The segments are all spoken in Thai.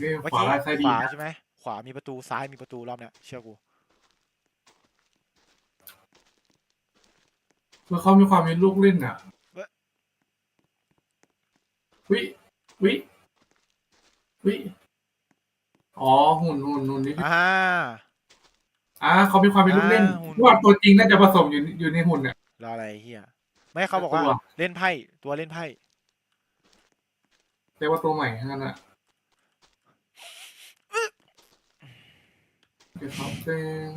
เอ้ยเมื่อขวากี้ร้ายซ้ายดีขวาใช่ไหมขวามีประตูซ้ายมีประตูรอบเนี้ยเชื่อกูเพื่อเขามีความเป็นลูกเล่นอะวิวิวิอ๋อหุ่นหุ่นหุ่นนี่อ่า อ่าเขามีความเป็นลูกเล่นอ่าหุ่น ว่าตัวจริงน่าจะผสมอยู่อยู่ในหุ่นเนี่ย รออะไรเฮียไม่เขาบอกว่าตัว เล่นไพ่ตัวเล่นไพ่ แต่ว่าตัวใหม่ทั้งนั้นอะ เดี๋ยวเขาเป็น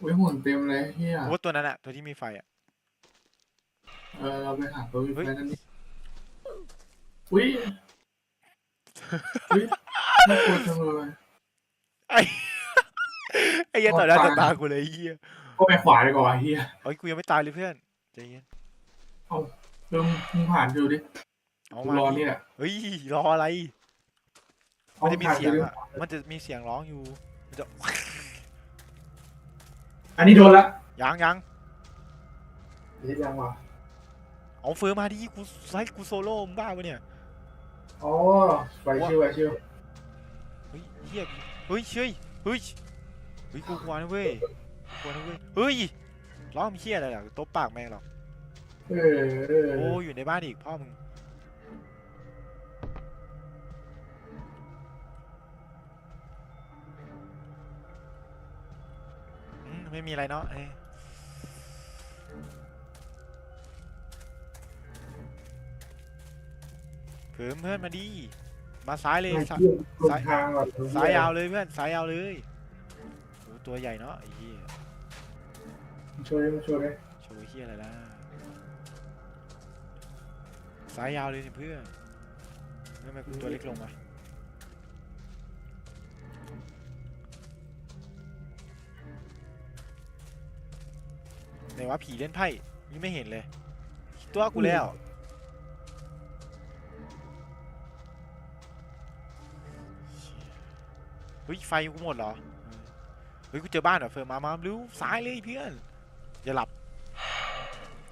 อุ้ยหุ่นเต็มเลยเฮียโอ้ตัวนั้นอะตัวที่มีไฟอะเออเราไปหาตัววิเฮ้ยไฟนั่นดิอุ้ยอุ้ยน่ากลัวจังเลยไอ้ไอ้เหี้ยต่อหน้าเอาต่อตายตากูเลยไอ้เฮียก็ไปขวาดีกว่าเฮียเฮ้ยกูยังไม่ตายเลยเพื่อนใจเย็นเริ่มมึงผ่านดูดิเอากูมารอดินี่แหละเฮ้ยรออะไร มันจะมีผ่านเสียงดูดิอะมันจะมีเสียงร้องอยู่มันจะอันนี้โดนละยังยังเดี๋ยวยังวะเอาเฟิร์มมาดิกูให้กูโซโล่มึงบ้าปะเนี่ยอ๋อไหวชิวไหวชิวเฮ้ยเฮียเฮ้ยเฮ้ยเฮ้ยเฮ้ยกูกลัวนะเว้ยกูกลัวนะเว้ยเฮ้ยร้องเฮียอะไรล่ะตบปากแม่งหรอกเออเออโอ้อยู่ในบ้านอีกพ่อมึง ไม่มีอะไรเนาะเอ้ยเพิ่มเพื่อนมาดี มาซ้ายเลยไม่ซ้ายเที่ยวลงทางก่อนซ้ายยาวเลยเพื่อนซ้ายยาวเลยโอ้ตัวใหญ่เนาะไอ้เหี้ยช่วยมาช่วยเลยโชว์เหี้ยอะไรล่ะซ้ายยาวเลยสิเพื่อนทำไมกูตัวเล็กลงวะ ไหนว่าผีเล่นไพ่ยังไม่เห็นเลย ตัวกูแล้ว เฮ้ย ไฟกูหมดเหรอ เฮ้ย กูเจอบ้านเหรอเฟิร์มมา มาเร็วซ้ายเลยเพื่อน อย่าหลับ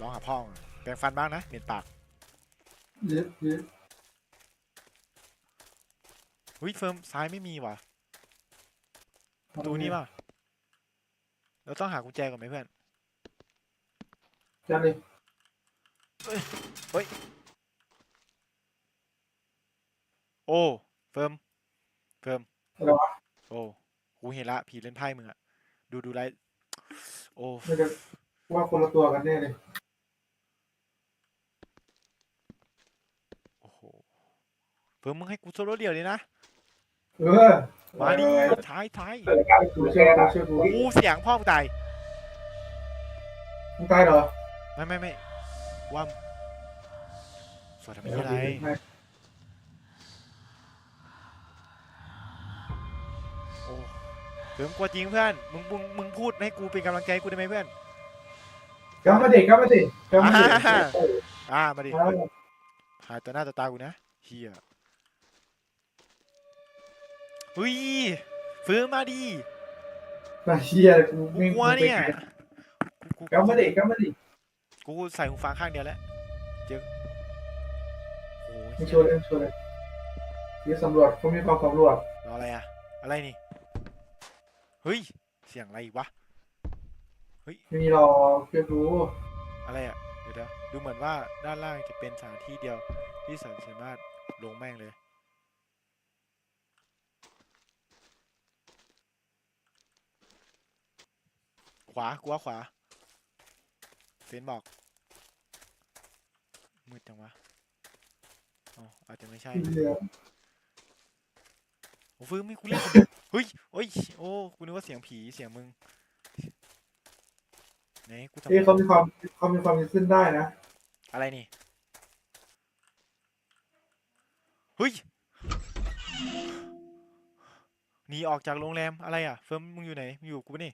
ร้องหาพ่อก่อนแปรงฟันบ้างนะเหม็นปากเยอะเยอะเฮ้ยเฟิร์มซ้ายไม่มีว่ะประตูนี้ป่ะ เราต้องหากุญแจก่อนไหมเพื่อน จัดเลยโอ้ เฟิร์ม เฟิร์ม อะไรวะโอ้กูเห็นละ ผีเล่นไพ่มึงอะดูดูไลฟ์โอ้ ไม่จะว่าคนละตัวกันแน่เลยโอ้โห เฟิร์มมึงให้กูโซโล่เดียวเลยนะ เออมาดิเออท้ายท้ายเออกูเชื่อกูเชื่อกูโอ้เสียงพ่อมึงตายมึงตายเหรอ ไม่ไม่ไม่ว่าสวดทำไมอะไร โอ้เฟิร์มกลัวจริงเพื่อน มึงมึงมึงพูดให้กูเป็นกำลังใจให้กูได้ไหมเพื่อนกลับมาเด็กกลับมาเด็กกลับมาเด็กอ่า อ่า มาดิเอาหายต่อหน้าต่อตากูนะเฮียเฮ้ยฟื้นมาดิมาเชียร์กูกูไม่กลัวเนี่ย กูกลับมาเด็กกลับมาเด็ กกูใส่หูฟังข้างเดียวแล้วเจอโอ้ยไม่ช่วยเลยไม่ช่วยเลยเดี๋ยวสำรวจเขามีความสำรวจรออะไรอะอะไรนี่ เฮ้ย เสียงอะไรอีกวะ ไม่มีหรอกเพื่อนรู้อะไรอะเดี๋ยวเดี๋ยวดูเหมือนว่าด้านล่างจะเป็นสถานที่เดียวที่สันสามารถลงแม่งเลย ขวากูว่าขวาเฟนบอก มืดจังวะอ๋ออาจจะไม่ใช่ที่เหลือโอ้ฟื้นไม่กูเล่นคนเฮ้ยโอ้ยโอ้กูนึกว่าเสียงผีเสียงมึงไหนกูทำเอ้ยเขามีความเขามีความขึ้นได้นะ อะไรนี่เฮ้ยหนีออกจากโรงแรมอะไรอะเฟิร์มมึงอยู่ไหนมึงอยู่กับกูปะนี่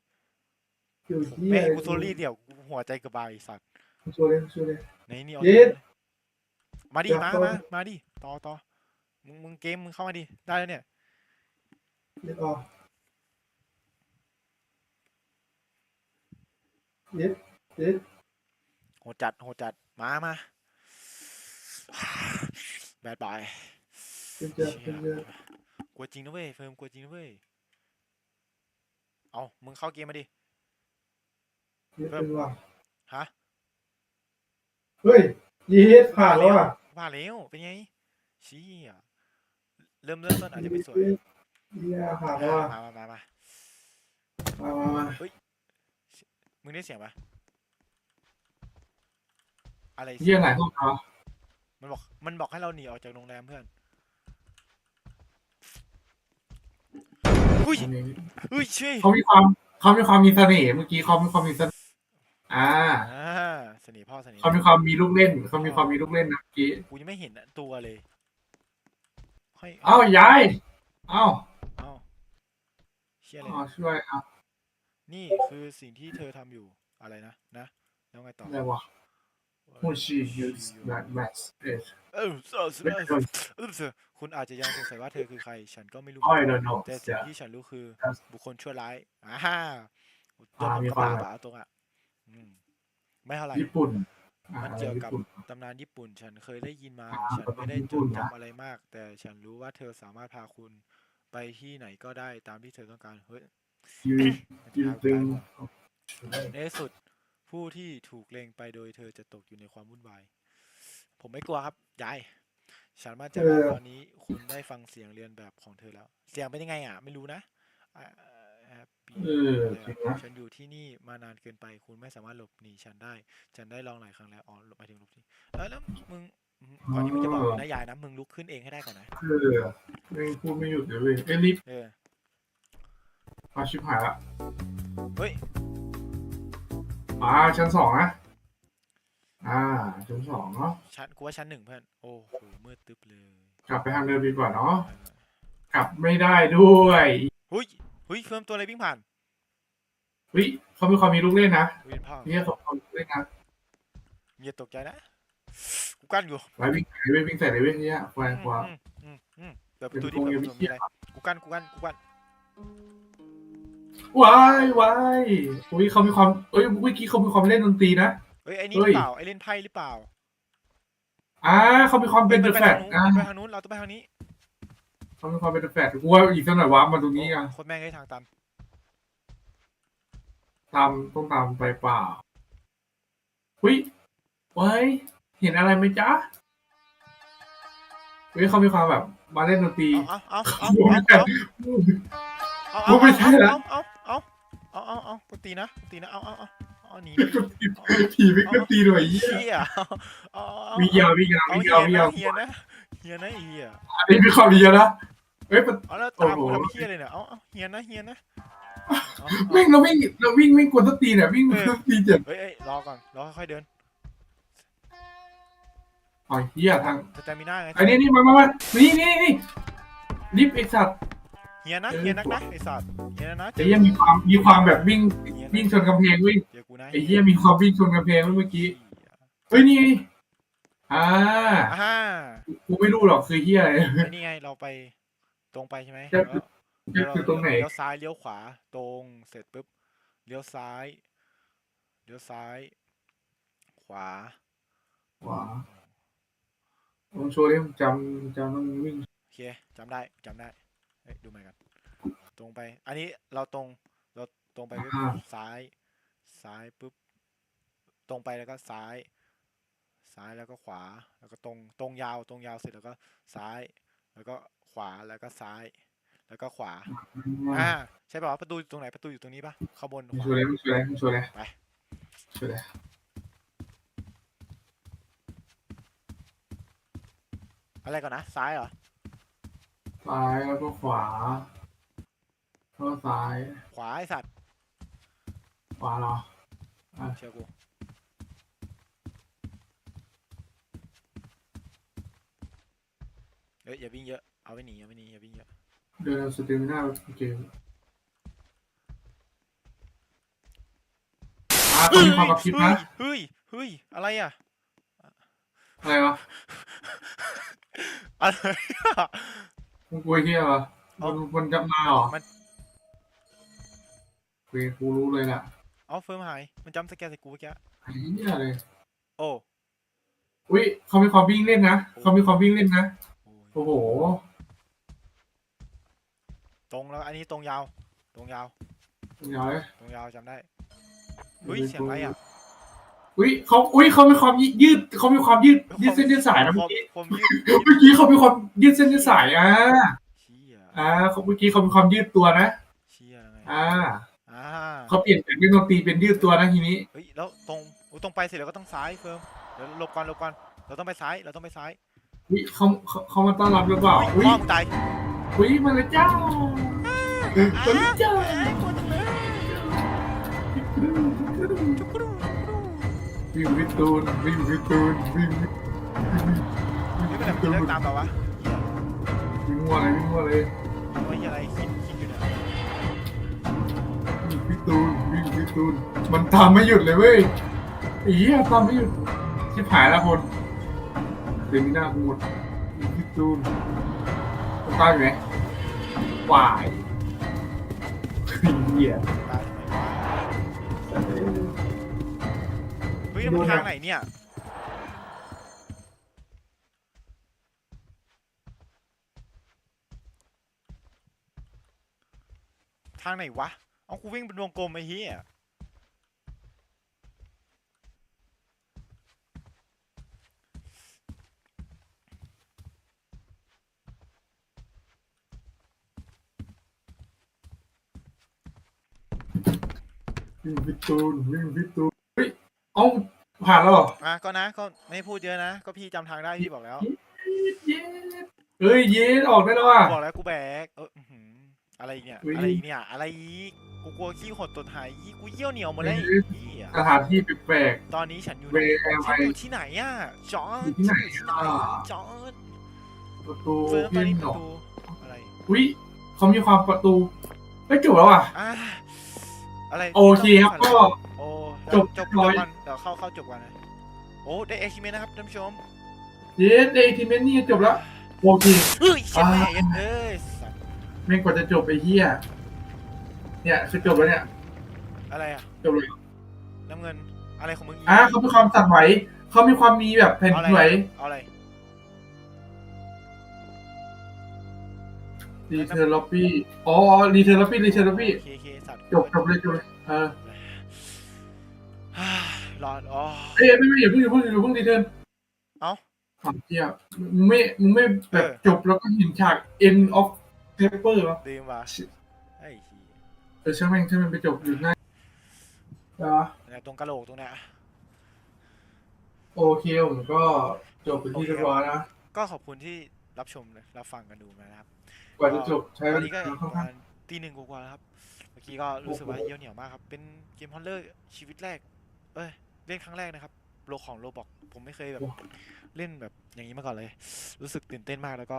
อยู่ที่แม่งกูโซลี่เดี่ยวกูหัวใจกระบายไอ้สัตว์ช่วยเลยช่วยเลยไหนนี่ออกเย็ดมาดิเดี๋ยวมาเข้ามามาดิต่อต่อมึงมึงเกมมึงเข้ามาดิได้แล้วเนี่ยเย็ดออกเย็ดเย็ดโหดจัดโหดจัดมามาแบดบายขึ้นเยอะขึ้นเยอะกลัวจริงนะเว้ยเฟิร์มกลัวจริงนะเว้ยเอามึงเข้าเกมมาดิ เยอะขึ้นว่ะฮะเฮ้ยยีดผ่านแล้วอะผ่านแล้วเป็นไงชี้อะเริ่มเริ่มต้นอาจจะไม่สวยเยี่ยผ่านแล้วอะมามามามามามามามึงได้เสียงปะอะไรเยี่ยไหนห้องเขามันบอกมันบอกให้เราหนีออกจากโรงแรมเพื่อนอุ้ยอุ้ยเช่ยเขามีความเขามีความมีเสน่ห์เมื่อกี้เขามีความมีเสน่ห์ อ่าอ่าเสน่ห์พ่อเสน่ห์เขามีความมีลูกเล่นเขามีความมีลูกเล่นนะเมื่อกี้กูยังไม่เห็นตัวเลยค่อยเอ้ายายเอ้าเอ้าเชี่ยเลยอ๋อช่วยเอ้านี่คือสิ่งที่เธอทำอยู่อะไรนะนะแล้วไงต่ออะไรวะ Who she use that match is เออเออเออเออเออเออคุณอาจจะยังสงสัยว่าเธอคือใคร ฉันก็ไม่รู้ I don't know แต่สิ่งที่ฉันรู้คือ Yes บุคคลชั่วร้ายอ่าตัวอ่าผมมีกระความบาบาตัวอะอืม ไม่เท่าไหร่ญี่ปุ่นอ่ามันเกี่ยวกับญี่ปุ่นตำนานญี่ปุ่น ฉันเคยได้ยินมาอ่าฉันไม่ได้ญี่จปุ่ดนนะจำอะไรมาก แต่ฉันรู้ว่าเธอสามารถพาคุณไปที่ไหนก็ได้ตามที่เธอต้องการเฮ้ยยูมันยูจะพากูตึงไปก่อนในที่สุดผู้ที่ถูกเล็งไปโดยเธอจะตกอยู่ในความวุ่นวาย ผมไม่กลัวครับยายฉันมั่นใจว่าตอนนี้คุณได้ฟังเสียงเรียนแบบของเธอแล้ว เสียงเป็นยังไงอะ ไม่รู้นะ อ่า happy เออจริงนะ ฉันอยู่ที่นี่มานานเกินไป คุณไม่สามารถหลบหนีฉันได้ ฉันได้ลองหลายครั้งแล้ว อ๋อหลบไปถึงหลบที่เออแล้วมึงอืมก่อนที่มึงจะบอกนะยายนะ มึงลุกขึ้นเองให้ได้ก่อนนะ เออไม่พูดไม่หยุดเลยเว้ยเอ้ยรีบเออมาชิบหายละเฮ้ย อ่าชั้นสองนะ อ่าชั้นสองเนาะ ชั้นกูว่าชั้นหนึ่งเพื่อน โอ้โห มืดตึ๊บเลยกลับไปทางเดิมดีกว่าเนาะ เออกลับไม่ได้ด้วยเฮ้ย เฮ้ยเฟิร์มตัวอะไรวิ่งผ่านวิเขามีความมีลูกเล่นนะเวียนพ่อเนี่ยเขาเขามีลูกเล่นนะอย่าตกใจนะกูกั้นอยู่ไว้วิ่งใส่เลยวิ่งใส่เลยเว้ยเนี่ยควายควายอืมอืมอืมเปิดประตูดิเปิดประตูมีอะไรกูกั้นกูกั้นกูกั้นว้ายวายอุ้ยเขามีความเอ้ยเมื่อกี้เขามีความเล่นดนตรีนะเฮ้ยไอ้นี่เฮ้หรืยอเปล่าไอ้เล่นไพ่หรือเปล่าอ่าเขามีความเป็นเดอะไปแฟลทางตนู้นอ่าไปทางนู้นเราต้องไปทางนี้ เขามีความเป็นเดอะแฟลตกูว่าอีกสักหน่อยว้ามาตรงนี้อะโคนแม่งให้ทางตันตามต้องตามไปเปล่าอุ้ยเว้ยเห็นอะไรไหมจ๊ะเฮ้ยเขามีความแบบ มาเล่นดนตรีเอาเอาเอาเอากูไม่ใช่เอากูไม่ใช่ละเอาเอาเอาเอาเอาเอากูตีนะกูตีนะเอาเอาเอาเอาหนีผีไม่กตีหน่อยเหี้ยเฮียเอาเอาเอาวิ่งยาววิ่งยาวเอาวิ่งเฮียาวยวิ่งนะยาว เฮียนะเฮียนะเฮียอันนี้มีความดีนะเฮ้ยมัน เอาแล้วตามกูทำเฮียเลยเนี่ยเอาเอาเฮียนะเฮียนะเอาเอาวิ่งเราวิ่งเราวิ่งไม่กวนสตีเนี่ยวิ่งสตีเจ็บเฮ้ยเอ้ยรอก่อนรอค่อยๆเดินอ๋อเฮียทางสเตมิน่าไงอันนี้นี่มามามานี่นี่นี่ลิฟต์ไอสัตว์เฮียนะเฮียนักนะไอสัตว์เฮียนะไอ้เฮียมีความมีความแบบวิ่งเฮียนะวิ่งชนกำแพงวิ่งเดี๋ยวกูนะไอ้เฮียมีความวิ่งชนกำแพงเมื่อกี้เฮ้ยนี่อ่า อ่า กูไม่รู้หรอกคือเฮียอะไร ไอ้นี่ไงเราไปตรงไปใช่ไหมจะแล้วจะคือตรงไหน เลี้ยวซ้ายเลี้ยวขวา ตรงเสร็จปุ๊บเลี้ยวซ้ายเลี้ยวซ้าย ขวา ว้าผมโชว์ดิผมจำจำต้องวิ่งโอเคจำได้จำได้เอ้ยดูใหม่กันตรงไป อันนี้เราตรงเราตรงไปปุ๊บอ่าซ้าย ซ้ายปุ๊บตรงไปแล้วก็ซ้าย ซ้ายแล้วก็ขวา แล้วก็ตรงตรงยาวตรงยาวเสร็จแล้วก็ซ้าย แล้วก็ขวาแล้วก็ซ้าย แล้วก็ขวาอ่าใช่ป่าวะประตูอยู่ตรงไหนประตูอยู่ตรงนี้ปะข้างบนขมึงวาโชว์เลยมึงโชว์เลยมึงโชว์เลยไปโชว์เลยอะไรก่อนนะซ้ายเหรอซ้ายแล้วก็ขวาแล้วก็ซ้าย ขวาไอสัตว์ขวาเหรอเชื่อกู เอ้ยอย่าวิ่งเยอะเอาไปหนีเอาไปหนีอย่าวิ่งเยอะเดินสเตมิน่าโอเคอ่าต้องมีความกระพริบนะเฮ้ยเฮ้ยอะไรอะอะไรวะอะไรอะมึงกลัวไอ้เฮียวะเอ้ามันมันจะมาเหรอมันเว้ยกูรู้เลยแหละเอาเฟิร์มหายมันจำสแกนใส่กูเมื่อกี้ไอ้เหี้ยเลยโอ้อุ้ยเขามีความวิ่งเล่นนะเขามีความวิ่งเล่นนะโอ้ยโอ้โห ตรงแล้วอันนี้ตรงยาว ตรงยาว เดี๋ยวเลยตรงยาวจำได้อุ้ยเสียงอะไรอะอุ้ยเขาอุ้ยเขามีความยืดเขามีความยืดยืดเส้นยืดสายนะผเมื่อมกี้ ผมยืดเมื่อกี้เขามีความยืดเส้นยืดสายอะเชี่ยอ่าเขาเมื่อกี้เขามีความยืดตัวนะ เชี่ยยังไงอ่าอ่าเขาเปลี่ยนจากเล่นดนตรีเป็นยืดตัวนะทีนี้ เฮ้ยแล้วตรงอุ๊ยตรงไปเสร็จแล้วก็ต้องซ้ายเฟิร์มเดี๋ยวหลบก่อนหลบก่อนเราต้องไปซ้ายเราต้องไปซ้าย อุ้ยเขาเขาเขามาต้อนรับหรือเปล่าอุ้อุ้ยยพ่อมึงตายอุ้ยมาเลยเจ้ามาเลยเจ้าวิ่งวิตูนวิ่งวิตูนวิ่งวินี่มันแบบมีเรื่องตามเราวะวิ่งมัวเลยวิ่งมัวเลยเหี้ยว่าเหี้ยอะไรคิดคิดอยู่เนี่ยวิ่งวิตูนวิ่งวิตูนมันตามไม่หยุดเลยเว้ยไอ้เหี้ยตามไม่หยุดชิบหายแล้วคน เดมิน่ากูหมดวิ่งวิตูนต้องตามอยู่ไหมวายเหี้ยเฮ้ยแล้วมันทางไหนเนี่ย ทางไหนวะ เอากูวิ่งเป็นวงกลมไอ้เหี้ย วิ่งวิตูนวิ่งวิตูนเฮ้ยเอ้าผ่านแล้วเหรออะก็นะก็ไม่พูดเยอะนะ ก็พี่จำทางได้พี่บอกแล้ว เย้เฮ้ยเย้ออกได้แล้วอะ บอกแล้วกูแบกเอออื้อหืออะไรอีกเนี่ยอุ๊ย อะไรอีกเนี่ยอะไรอีกกูกลัวขี้หดตัวไทยอีกกูเยี่ยวเหนียวหมดเลยอุ๊ยเหี้ยสถานที่แปลกตอนนี้ฉันอยู่เวร์ฉันอยู่ที่ไหนอะจอร์อยู่ดที่ไหนฉัอยู่ที่ไหนอะจอร์ดๆประตูเฟิร์มตอนพี่นี้หปนระอกตูอะไร อุ้ยเขามีความประตูไม่จบแล้วอะอะ อะไรโอเคครับก็ โอ้จบจบเรียบร้อยจบก่อนเดี๋ยวเข้าเข้าจบก่อนนะโอ้ได้เอชิเมนนะครับท่านผู้ชมเย้ในทีเมนนี่จบแล้วโอเคเฮ้ยเชี่ยแม่อ่าเย็ดเอ้ยสัตว์แม่งกว่าจะจบไอ้เหี้ยเนี่ยคือจบแล้วเนี่ยอะไรอะจบเลยน้ำเงินอะไรของมึงกอะเขามีความสั่นไหวเขามีความมีแบบแผ่นเอาดิอะนไหวไรเอาอะไร รีเทอร์ล็อบบี้อ๋อรีเทอร์ล็อบบี้รีเทอร์ล็อบบี้โอเคโอเคสัตว์จบจบเลยจบเลยเออฮ่าร้อนอ๋อเอ้ยไม่ไม่อย่าเพิ่งอย่าเพิ่งอย่าเพิ่งรีเทิร์นเอ้าถามเที่ยมึงไม่มึงไม่แบบเออจบแล้วก็เห็นฉาก end of paper เหรอลืมว่ะไอ้เหี้ยเออช่างแม่งช่างมันไปจบอยู่หน้าเหรอเนี่ยตรงกะโหลกตรงเนี้ยโอเคผมก็จบเป็นที่เรียบร้อยนะก็ขอบคุณที่รับชมเลยรับฟังกันดูนะครับ กว่าจะจบใช้ตเวอนนี้ก็ลาค่อนปข้าระงมาณตีหนึ่งกว่าๆแล้วครับ เมื่อกี้ก็รู้สึกว่าโอ้โหเยี่ยวเหนียวมากครับ เป็นเกมฮอลเลอร์ชีวิตแรก เอ้ยเล่นครั้งแรกนะครับ โลของโลบอกผมไม่เคยแบบเล่นแบบอย่างนี้มาก่อนเลย รู้สึกตื่นเต้นมากแล้วก็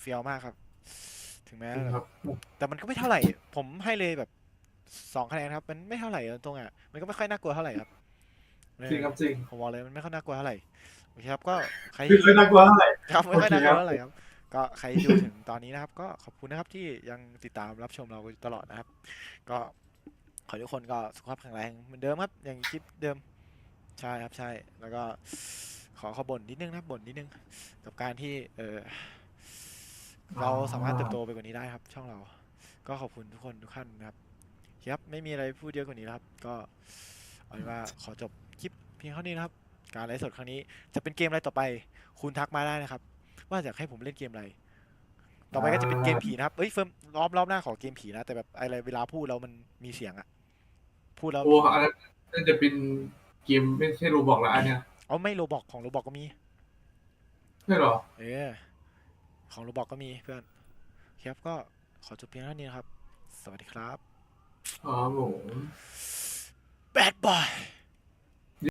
เฟียวมากครับ ถึงแม้แบบ ครับ แต่มันก็ไม่เท่าไหร่ ผมให้เลยแบบสองคะแนนครับ มันไม่เท่าไหร่ตรงๆอะ มันก็ไม่ค่อยน่ากลัวเท่าไหร่ครับเออจริงครับจริงผมบอกเลยมันไม่ค่อยน่ากลัวเท่าไหร่ โอเคครับ ก็ใครคือที่เคยน่ากลัวเท่าไหร่ ครับไม่ค่อยโอเคน่ากลัวครับเท่าไหร่ครับ ก็ใครดูถึงตอนนี้นะครับ ก็ขอบคุณนะครับที่ยังติดตามรับชมเราตลอดนะครับ ก็ขอทุกคนก็สุขภาพแข็งแรงเหมือนเดิมครับอย่างคลิปเดิมใช่ครับใช่แล้วก็ขอขอบ่นนิดนึงนะบ่นนิดนึง กับการที่เออเราสามารถเติบโตไปกว่านี้ได้ครับ ช่องเรา ก็ขอบคุณทุกคนทุกท่านนะครับครับไม่มีอะไรพูดเยอะกว่านี้ครับ ก็เอาเป็นว่าขอจบคลิปเพียงเท่านี้นะครับ การไลฟ์สดครั้งนี้จะเป็นเกมอะไรต่อไป คุณทักมาได้นะครับ ว่าอยากให้ผมเล่นเกมอะไร ต่อไปก็จะเป็นเกมผีนะครับเอ้ยเฟิร์มรอบรอบหน้าขอเกมผีนะ แต่แบบอะไรเวลาพูดแล้วมันมีเสียงอะพูดแล้วโอ้อันนั้นน่าจะเป็นเกมไม่ใช่โรบอกละอันเนี้ยเอาไม่โรบอกของโรบอกก็มีใช่เหรอเออของโรบอกก็มีเพื่อนครับก็ขอจบเพียงเท่านี้นะครับ สวัสดีครับ อ๋อผม Bad boy